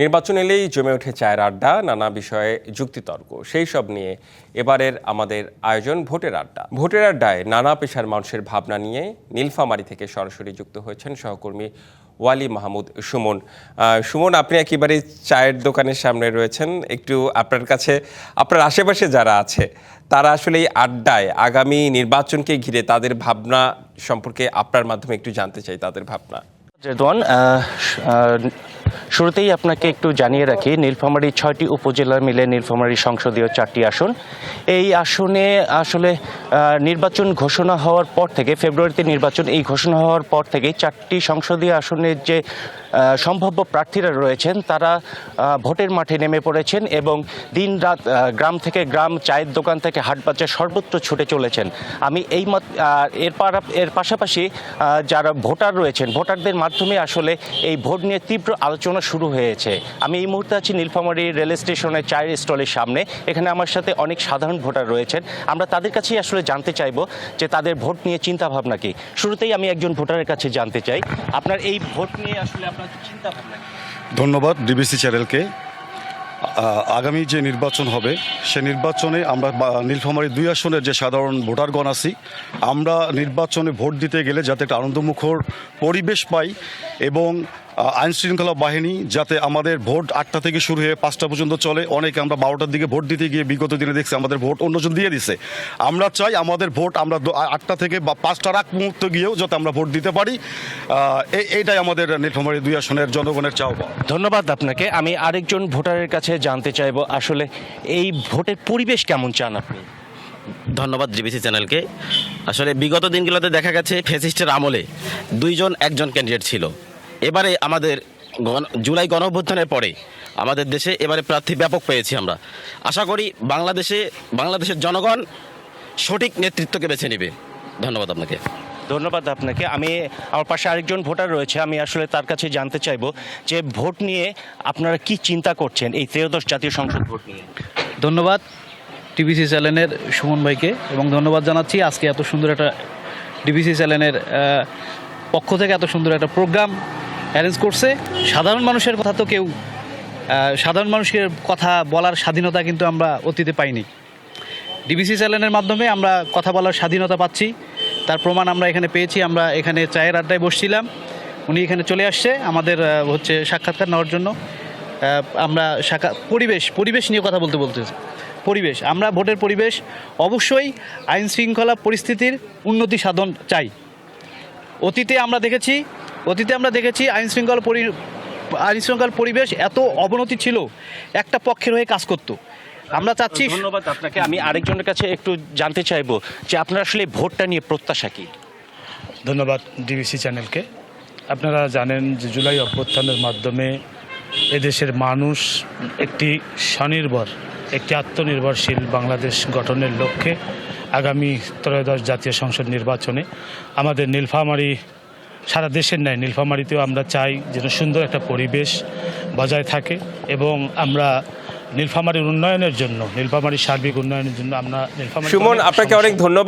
নির্বাচন এলেই জমে ওঠে চায়ের আড্ডা, নানা বিষয়ে যুক্তিতর্ক। সেই সব নিয়ে এবারের আমাদের আয়োজন ভোটের আড্ডা। ভোটের আড্ডায় নানা পেশার মানুষের ভাবনা নিয়ে নীলফামারী থেকে সরাসরি যুক্ত হয়েছেন সহকর্মী ওয়ালি মাহমুদ সুমন। সুমন, আপনি একেবারে চায়ের দোকানের সামনে রয়েছেন। একটু আপনার কাছে, আপনার আশেপাশে যারা আছে, তারা আসলে এই আড্ডায় আগামী নির্বাচনকে ঘিরে তাদের ভাবনা সম্পর্কে আপনার মাধ্যমে একটু জানতে চাই, তাদের ভাবনা। শুরুতেই আপনাকে একটু জানিয়ে রাখি, নীলফামারী ছয়টি উপজেলা মিলে নীলফামারী সংসদীয় চারটি আসন। এই আসনে আসলে নির্বাচন ঘোষণা হওয়ার পর থেকে, ফেব্রুয়ারিতে নির্বাচন, এই ঘোষণা হওয়ার পর থেকেই চারটি সংসদীয় আসনের যে সম্ভাব্য প্রার্থীরা রয়েছেন, তারা ভোটের মাঠে নেমে পড়েছেন এবং দিন রাত গ্রাম থেকে গ্রাম, চায়ের দোকান থেকে হাট বাজার সর্বত্র ছুটে চলেছেন। আমি এই এর পারা- এর পাশাপাশি যারা ভোটার রয়েছেন, ভোটারদের মাধ্যমে আসলে এই ভোট নিয়ে তীব্র আলোচনা শুরু হয়েছে। আমি এই মুহূর্তে আছি নীলফামারী রেল স্টেশনের চায়ের স্টলের সামনে। এখানে আমার সাথে অনেক সাধারণ ভোটার রয়েছেন। আমরা তাদের কাছেই আসলে জানতে চাইব যে তাদের ভোট নিয়ে চিন্তা ভাবনা কি। শুরুতেই আমি একজন ভোটারের কাছে জানতে চাই, আপনার এই ভোট নিয়ে আসলে আপনার চিন্তা ভাবনা ধন্যবাদ ডিবিসি চ্যানেলকে। আগামী যে নির্বাচন হবে, সে নির্বাচনে আমরা নীলফামারী দুই আসনের যে সাধারণ ভোটারগণ আছি, আমরা নির্বাচনে ভোট দিতে গেলে যাতে একটা আনন্দমুখর পরিবেশ পাই এবং আইন শৃঙ্খলা বাহিনী যাতে আমাদের ভোট আটটা থেকে শুরু হয়ে পাঁচটা পর্যন্ত চলে, অনেকে আমরা বারোটার দিকে ভোট দিতে গিয়ে বিগত দিনে দেখছি আমাদের ভোট অন্যজন দিয়ে দিছে। আমরা চাই আমাদের ভোট আমরা আটটা থেকে বা পাঁচটার আগ মুহূর্ত গিয়েও যাতে আমরা ভোট দিতে পারি। এইটাই আমাদের নীলফামারী দুই আসনের জনগণের চাওয়া ধন্যবাদ আপনাকে। আমি আরেকজন ভোটারের কাছে জানতে চাইব, আসলে এই ভোটের পরিবেশ কেমন চান আপনি? ধন্যবাদ ডিবিসি চ্যানেলকে। আসলে বিগত দিনগুলোতে দেখা গেছে ফেসিস্টের আমলে দুইজন একজন ক্যান্ডিডেট ছিল। এবারে আমাদের গণ- জুলাই গণ অভ্যুত্থানের পরে আমাদের দেশে এবারে প্রার্থী ব্যাপক পেয়েছি আমরা। আশা করি বাংলাদেশে বাংলাদেশের জনগণ সঠিক নেতৃত্বকে বেছে নেবে। ধন্যবাদ আপনাকে। ধন্যবাদ আপনাকে। আমি আমার পাশে আরেকজন ভোটার রয়েছে আমি আসলে তার কাছে জানতে চাইব যে ভোট নিয়ে আপনারা কি চিন্তা করছেন এই ত্রয়োদশ জাতীয় সংসদ ভোট নিয়ে? ধন্যবাদ। টিবিসি চ্যানেলের সুমন ভাইকে এবং ধন্যবাদ জানাচ্ছি। আজকে এত সুন্দর একটা ডিবিসি চ্যানেলের পক্ষ থেকে এত সুন্দর একটা প্রোগ্রাম অ্যারেঞ্জ করছে। সাধারণ মানুষের কথা তো কেউ সাধারণ মানুষের কথা বলার স্বাধীনতা কিন্তু আমরা অতীতে পাইনি। ডিবিসি চ্যানেলের মাধ্যমে আমরা কথা বলার স্বাধীনতা পাচ্ছি। তার প্রমাণ আমরা এখানে পেয়েছি। আমরা এখানে চায়ের আড্ডায় বসছিলাম। উনি এখানে চলে আসছে। আমাদের হচ্ছে সাক্ষাৎকার নেওয়ার জন্য। আমরা সাক্ষা পরিবেশ পরিবেশ নিয়ে কথা বলতে বলতেছি পরিবেশ আমরা ভোটের পরিবেশ অবশ্যই আইন শৃঙ্খলা পরিস্থিতির উন্নতি সাধন চাই। অতীতে আমরা দেখেছি অতীতে আমরা দেখেছি আইন শৃঙ্খলা পরি আইন শৃঙ্খলা পরিবেশ এত অবনতি ছিল একটা পক্ষের হয়ে কাজ করতো। আমরা চাচ্ছি ধন্যবাদ আপনাকে। আমি আরেকজনের কাছে একটু জানতে চাইব যে আপনার আসলে ভোটটা নিয়ে প্রত্যাশা কি? ধন্যবাদ ডিবিসি চ্যানেলকে। আপনারা জানেন যে জুলাই অভ্যুত্থানের মাধ্যমে এদেশের মানুষ একটি স্বনির্ভর একটি আত্মনির্ভরশীল বাংলাদেশ গঠনের লক্ষ্যে আগামী ত্রয়োদশ জাতীয় সংসদ নির্বাচনে আমাদের নীলফামারী সারা দেশের ন্যায় নীলফামারীতেও আমরা চাই যেন সুন্দর একটা পরিবেশ বজায় থাকে এবং আমরা নীলফামারীর উন্নয়নের জন্য নীলফামারীর সার্বিক উন্নয়নের জন্য আমরা নীলফামারী সুমন আপনাকে অনেক ধন্যবাদ।